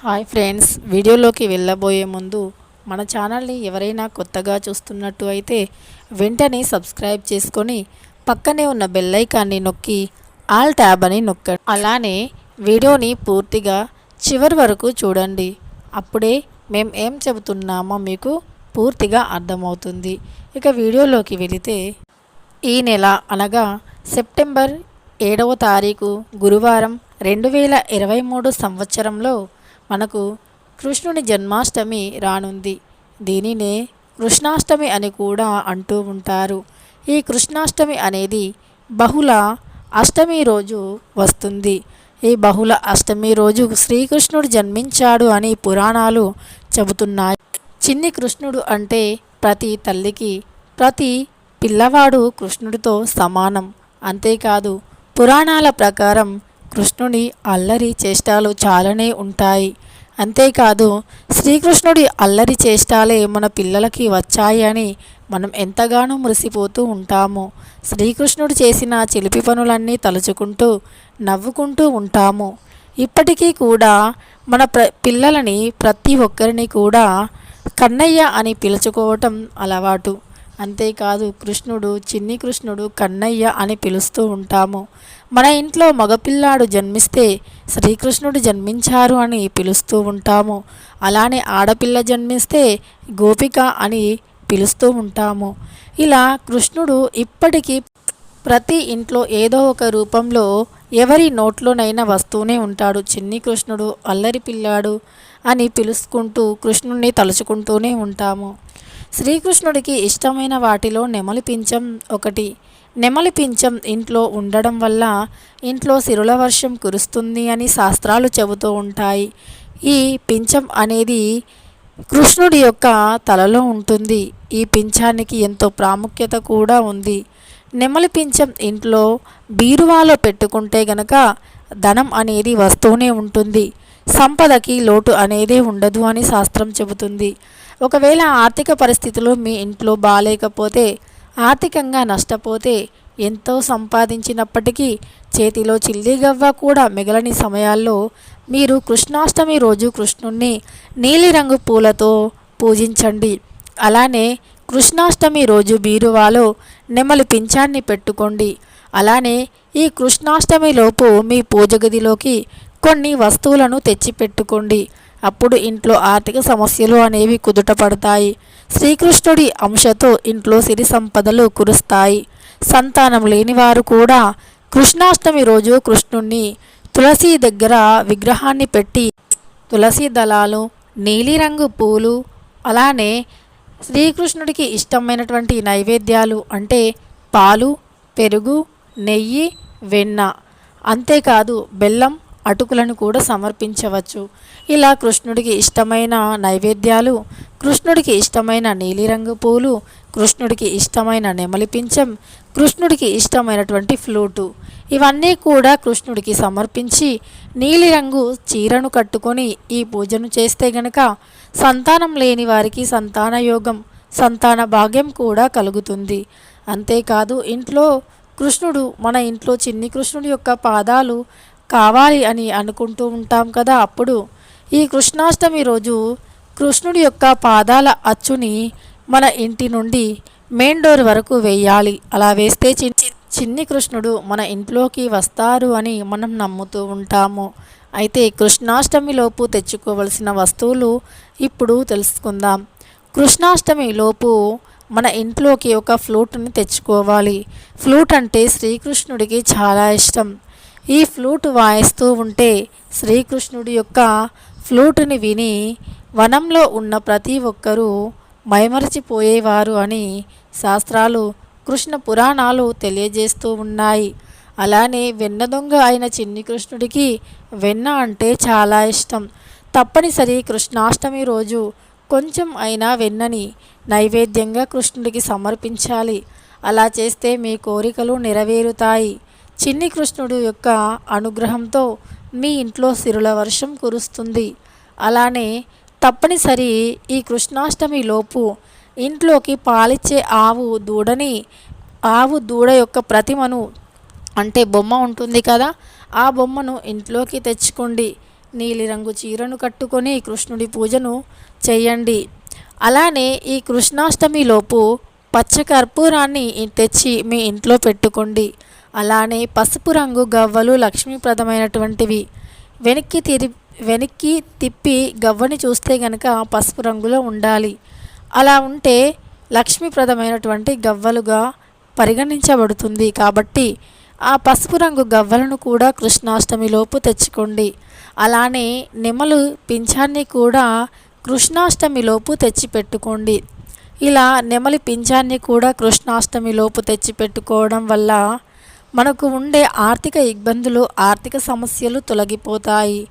Hi friends వీడియోలోకి వెళ్ళబోయే ముందు మన ఛానల్ని ఎవరైనా కొత్తగా చూస్తున్నట్టు అయితే వెంటనే సబ్స్క్రైబ్ చేసుకొని పక్కనే ఉన్న బెల్లైకాన్ని నొక్కి ఆల్ ట్యాబ్ అని నొక్కండి. అలానే వీడియోని పూర్తిగా చివరి వరకు చూడండి. అప్పుడే మేము ఏం చెబుతున్నామో మీకు పూర్తిగా అర్థమవుతుంది. ఇక వీడియోలోకి వెళితే ఈ నెల అనగా సెప్టెంబర్ ఏడవ తారీఖు గురువారం రెండు వేల ఇరవై మూడు సంవత్సరంలో మనకు కృష్ణుని జన్మాష్టమి రానుంది. దీనినే కృష్ణాష్టమి అని కూడా అంటూ ఉంటారు. ఈ కృష్ణాష్టమి అనేది బహుళ అష్టమి రోజు వస్తుంది. ఈ బహుళ అష్టమి రోజు శ్రీకృష్ణుడు జన్మించాడు అని పురాణాలు చెబుతున్నాయి. చిన్ని కృష్ణుడు అంటే ప్రతి తల్లికి ప్రతి పిల్లవాడు కృష్ణుడితో సమానం. అంతేకాదు పురాణాల ప్రకారం కృష్ణుడి అల్లరి చేష్టాలు చాలానే ఉంటాయి. అంతేకాదు శ్రీకృష్ణుడి అల్లరి చేష్టాలే మన పిల్లలకి వచ్చాయని మనం ఎంతగానో మురిసిపోతూ ఉంటాము. శ్రీకృష్ణుడు చేసిన చిలిపి పనులన్నీ తలుచుకుంటూ నవ్వుకుంటూ ఉంటాము. ఇప్పటికీ కూడా మన ప్ర పిల్లలని ప్రతి ఒక్కరిని కూడా కన్నయ్య అని పిలుచుకోవటం అలవాటు. అంతేకాదు కృష్ణుడు చిన్ని కృష్ణుడు కన్నయ్య అని పిలుస్తూ ఉంటాము. మన ఇంట్లో మగపిల్లాడు జన్మిస్తే శ్రీకృష్ణుడు జన్మించారు అని పిలుస్తూ ఉంటాము. అలానే ఆడపిల్ల జన్మిస్తే గోపిక అని పిలుస్తూ ఉంటాము. ఇలా కృష్ణుడు ఇప్పటికీ ప్రతి ఇంట్లో ఏదో ఒక రూపంలో ఎవరి నోట్లోనైనా వస్తూనే ఉంటాడు. చిన్ని కృష్ణుడు అల్లరి పిల్లాడు అని పిలుచుకుంటూ కృష్ణుడిని తలుచుకుంటూనే ఉంటాము. శ్రీకృష్ణుడికి ఇష్టమైన వాటిలో నెమలి పించం ఒకటి. నెమలి పింఛం ఇంట్లో ఉండడం వల్ల ఇంట్లో సిరుల వర్షం కురుస్తుంది అని శాస్త్రాలు చెబుతూ ఉంటాయి. ఈ పింఛం అనేది కృష్ణుడి యొక్క తలలో ఉంటుంది. ఈ పింఛానికి ఎంతో ప్రాముఖ్యత కూడా ఉంది. నెమలి పింఛం ఇంట్లో బీరువాలో పెట్టుకుంటే గనక ధనం అనేది వస్తూనే ఉంటుంది. సంపదకి లోటు అనేదే ఉండదు అని శాస్త్రం చెబుతుంది. ఒకవేళ ఆర్థిక పరిస్థితులు మీ ఇంట్లో బాగాలేకపోతే ఆర్థికంగా నష్టపోతే ఎంతో సంపాదించినప్పటికీ చేతిలో చిల్లిగవ్వ కూడా మిగలని సమయాల్లో మీరు కృష్ణాష్టమి రోజు కృష్ణుణ్ణి నీలిరంగు పూలతో పూజించండి. అలానే కృష్ణాష్టమి రోజు బీరువాలో నెమలి పింఛాన్ని పెట్టుకోండి. అలానే ఈ కృష్ణాష్టమిలోపు మీ పూజ గదిలోకి కొన్ని వస్తువులను తెచ్చిపెట్టుకోండి. అప్పుడు ఇంట్లో ఆర్థిక సమస్యలు అనేవి కుదుటపడతాయి శ్రీకృష్ణుడి అంశతో ఇంట్లో సిరి సంపదలు కురుస్తాయి. సంతానం లేనివారు కూడా కృష్ణాష్టమి రోజు కృష్ణుణ్ణి తులసి దగ్గర విగ్రహాన్ని పెట్టి తులసి దళాలు నీలిరంగు పూలు అలానే శ్రీకృష్ణుడికి ఇష్టమైనటువంటి నైవేద్యాలు అంటే పాలు పెరుగు నెయ్యి వెన్న. అంతేకాదు బెల్లం అటుకులను కూడా సమర్పించవచ్చు. ఇలా కృష్ణుడికి ఇష్టమైన నైవేద్యాలు కృష్ణుడికి ఇష్టమైన నీలిరంగు పూలు కృష్ణుడికి ఇష్టమైన నెమలి పింఛం కృష్ణుడికి ఇష్టమైనటువంటి ఫ్లూటు. ఇవన్నీ కూడా కృష్ణుడికి సమర్పించి నీలిరంగు చీరను కట్టుకొని ఈ పూజను చేస్తే గనక సంతానం లేని వారికి సంతాన యోగం సంతాన భాగ్యం కూడా కలుగుతుంది. అంతేకాదు ఇంట్లో కృష్ణుడు మన ఇంట్లో చిన్ని కృష్ణుడి యొక్క పాదాలు కావాలి అని అనుకుంటూ ఉంటాం కదా అప్పుడు ఈ కృష్ణాష్టమి రోజు కృష్ణుడి యొక్క పాదాల అచ్చుని మన ఇంటి నుండి మెయిన్ డోర్ వరకు వేయాలి. అలా వేస్తే చిన్ని చిన్ని కృష్ణుడు మన ఇంట్లోకి వస్తారు అని మనం నమ్ముతూ ఉంటాము. అయితే కృష్ణాష్టమిలోపు తెచ్చుకోవలసిన వస్తువులు ఇప్పుడు తెలుసుకుందాం. కృష్ణాష్టమిలోపు మన ఇంట్లోకి ఒక ఫ్లూట్ని తెచ్చుకోవాలి. ఫ్లూట్ అంటే శ్రీకృష్ణుడికి చాలా ఇష్టం. ఈ ఫ్లూట్ వాయిస్తూ ఉంటే శ్రీకృష్ణుడి యొక్క ఫ్లూటుని విని వనంలో ఉన్న ప్రతి ఒక్కరూ మైమరచిపోయేవారు అని శాస్త్రాలు కృష్ణ పురాణాలు తెలియజేస్తూ ఉన్నాయి. అలానే వెన్న దొంగ అయిన చిన్ని కృష్ణుడికి వెన్న అంటే చాలా ఇష్టం. తప్పనిసరి కృష్ణాష్టమి రోజు కొంచెం అయినా వెన్నని నైవేద్యంగా కృష్ణుడికి సమర్పించాలి. అలా చేస్తే మీ కోరికలు నెరవేరుతాయి. చిన్ని కృష్ణుడు యొక్క అనుగ్రహంతో మీ ఇంట్లో సిరుల వర్షం కురుస్తుంది. అలానే తప్పనిసరి ఈ కృష్ణాష్టమి లోపు ఇంట్లోకి పాలిచ్చే ఆవు దూడని ఆవు దూడ యొక్క ప్రతిమను అంటే బొమ్మ ఉంటుంది కదా ఆ బొమ్మను ఇంట్లోకి తెచ్చుకోండి. నీలిరంగు చీరను కట్టుకొని కృష్ణుడి పూజను చేయండి. అలానే ఈ కృష్ణాష్టమిలోపు పచ్చ కర్పూరాన్ని తెచ్చి మీ ఇంట్లో పెట్టుకోండి. అలానే పసుపు రంగు గవ్వలు లక్ష్మీప్రదమైనటువంటివి. వెనక్కి తిరి వెనక్కి తిప్పి గవ్వని చూస్తే గనక పసుపు రంగులో ఉండాలి. అలా ఉంటే లక్ష్మీప్రదమైనటువంటి గవ్వలుగా పరిగణించబడుతుంది. కాబట్టి ఆ పసుపు రంగు గవ్వలను కూడా కృష్ణాష్టమిలోపు తెచ్చుకోండి. అలానే నెమలు పింఛాన్ని కూడా కృష్ణాష్టమిలోపు తెచ్చిపెట్టుకోండి. ఇలా నెమలి పింఛాన్ని కూడా కృష్ణాష్టమిలోపు తెచ్చిపెట్టుకోవడం వల్ల మనకు ఉండే ఆర్థిక ఇబ్బందులు ఆర్థిక సమస్యలు తొలగిపోతాయి.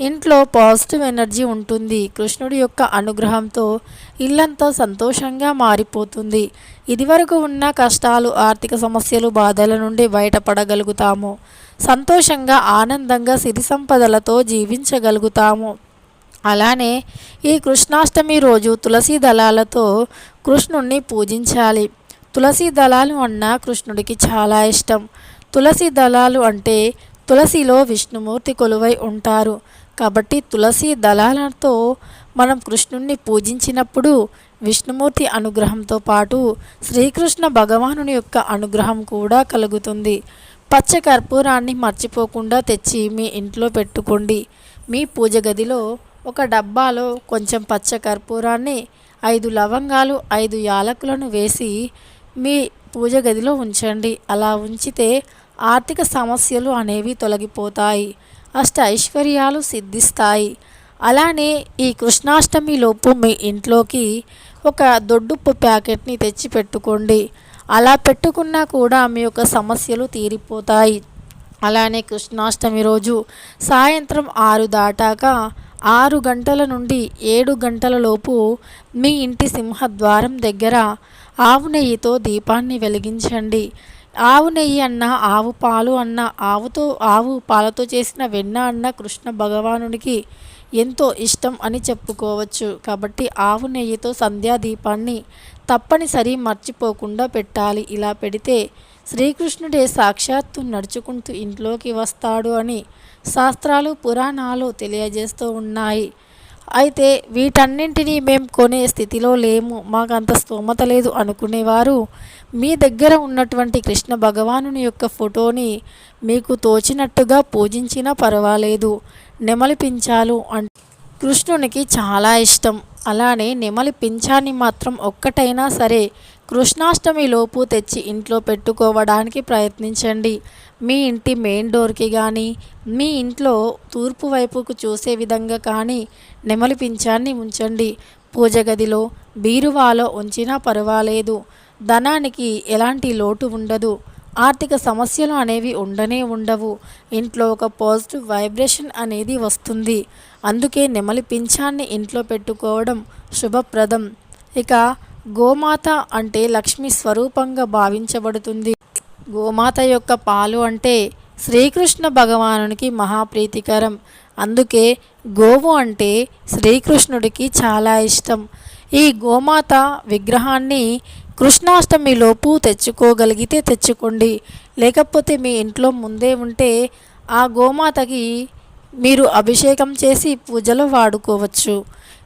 ఇంట్లో పాజిటివ్ ఎనర్జీ ఉంటుంది. కృష్ణుడి యొక్క అనుగ్రహంతో ఇల్లంతా సంతోషంగా మారిపోతుంది. ఇదివరకు ఉన్న కష్టాలు ఆర్థిక సమస్యలు బాధల నుండి బయటపడగలుగుతాము. సంతోషంగా ఆనందంగా సిరి సంపదలతో జీవించగలుగుతాము. అలానే ఈ కృష్ణాష్టమి రోజు తులసి దళాలతో కృష్ణుణ్ణి పూజించాలి. తులసి దళాలు అన్న కృష్ణుడికి చాలా ఇష్టం. తులసి దళాలు అంటే తులసిలో విష్ణుమూర్తి కొలువై ఉంటారు. కాబట్టి తులసి దళాలతో మనం కృష్ణుణ్ణి పూజించినప్పుడు విష్ణుమూర్తి అనుగ్రహంతో పాటు శ్రీకృష్ణ భగవానుని యొక్క అనుగ్రహం కూడా కలుగుతుంది. పచ్చ కర్పూరాన్ని మర్చిపోకుండా తెచ్చి మీ ఇంట్లో పెట్టుకోండి. మీ పూజ గదిలో ఒక డబ్బాలో కొంచెం పచ్చ కర్పూరాన్ని ఐదు లవంగాలు ఐదు యాలకులను వేసి మీ పూజ గదిలో ఉంచండి. అలా ఉంచితే ఆర్థిక సమస్యలు అనేవి తొలగిపోతాయి. అష్ట ఐశ్వర్యాలు సిద్ధిస్తాయి. అలానే ఈ కృష్ణాష్టమిలోపు మీ ఇంట్లోకి ఒక దొడ్డుప్పు ప్యాకెట్ని తెచ్చి పెట్టుకోండి అలా పెట్టుకున్నా కూడా మీ యొక్క సమస్యలు తీరిపోతాయి. అలానే కృష్ణాష్టమి రోజు సాయంత్రం ఆరు దాటాక ఆరు గంటల నుండి ఏడు గంటల లోపు మీ ఇంటి సింహద్వారం దగ్గర ఆవు నెయ్యితో దీపాన్ని వెలిగించండి. ఆవు నెయ్యి అన్న ఆవు పాలు అన్న ఆవుతో ఆవు పాలతో చేసిన వెన్న అన్న కృష్ణ భగవానునికి ఎంతో ఇష్టం అని చెప్పుకోవచ్చు. కాబట్టి ఆవు నెయ్యితో సంధ్యా దీపాన్ని తప్పనిసరి మర్చిపోకుండా పెట్టాలి. ఇలా పెడితే శ్రీకృష్ణుడే సాక్షాత్తు నడుచుకుంటూ ఇంట్లోకి వస్తాడు అని శాస్త్రాలు పురాణాలు తెలియజేస్తూ ఉన్నాయి. అయితే వీటన్నింటినీ మేము కొనే స్థితిలో లేము. మాకు అంత స్తోమత లేదు అనుకునేవారు. మీ దగ్గర ఉన్నటువంటి కృష్ణ భగవానుని యొక్క ఫోటోని మీకు తోచినట్టుగా పూజించినా పర్వాలేదు. నెమలి పించాలు అంటే కృష్ణునికి చాలా ఇష్టం. అలానే నెమలి పించాన్ని మాత్రం ఒక్కటైనా సరే కృష్ణాష్టమిలోపు తెచ్చి ఇంట్లో పెట్టుకోవడానికి ప్రయత్నించండి. మీ ఇంటి మెయిన్ డోర్కి కానీ మీ ఇంట్లో తూర్పు వైపుకు చూసే విధంగా కానీ నెమలి పింఛాన్ని ఉంచండి. పూజ గదిలో బీరువాలో ఉంచినా పర్వాలేదు. ధనానికి ఎలాంటి లోటు ఉండదు. ఆర్థిక సమస్యలు అనేవి ఉండనే ఉండవు. ఇంట్లో ఒక పాజిటివ్ వైబ్రేషన్ అనేది వస్తుంది. అందుకే నెమలి పింఛాన్ని ఇంట్లో పెట్టుకోవడం శుభప్రదం. ఇక గోమాత అంటే లక్ష్మి స్వరూపంగా భావించబడుతుంది. గోమాత యొక్క పాలు అంటే శ్రీకృష్ణ భగవానునికి మహాప్రీతికరం. అందుకే గోవు అంటే శ్రీకృష్ణుడికి చాలా ఇష్టం. ఈ గోమాత విగ్రహాన్ని కృష్ణాష్టమిలోపు తెచ్చుకోగలిగితే తెచ్చుకోండి. లేకపోతే మీ ఇంట్లో ముందే ఉంటే ఆ గోమాతకి మీరు అభిషేకం చేసి పూజలో వాడుకోవచ్చు.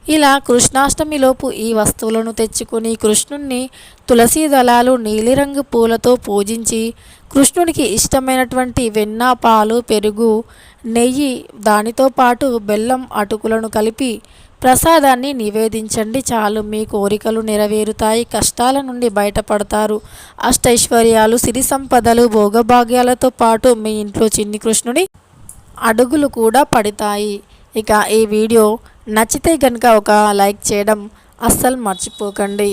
ఇలా కృష్ణాష్టమిలోపు ఈ వస్తువులను తెచ్చుకుని కృష్ణుణ్ణి తులసి దళాలు నీలిరంగు పూలతో పూజించి కృష్ణుడికి ఇష్టమైనటువంటి వెన్న పాలు పెరుగు నెయ్యి దానితో పాటు బెల్లం అటుకులను కలిపి ప్రసాదాన్ని నివేదించండి చాలు. మీ కోరికలు నెరవేరుతాయి. కష్టాల నుండి బయటపడతారు. అష్టైశ్వర్యాలు సిరి సంపదలు భోగభాగ్యాలతో పాటు మీ ఇంట్లో చిన్ని కృష్ణుడి అడుగులు కూడా పడతాయి. ఇక ఈ వీడియో నచ్చితే కనుక ఒక లైక్ చేయడం అస్సలు మర్చిపోకండి.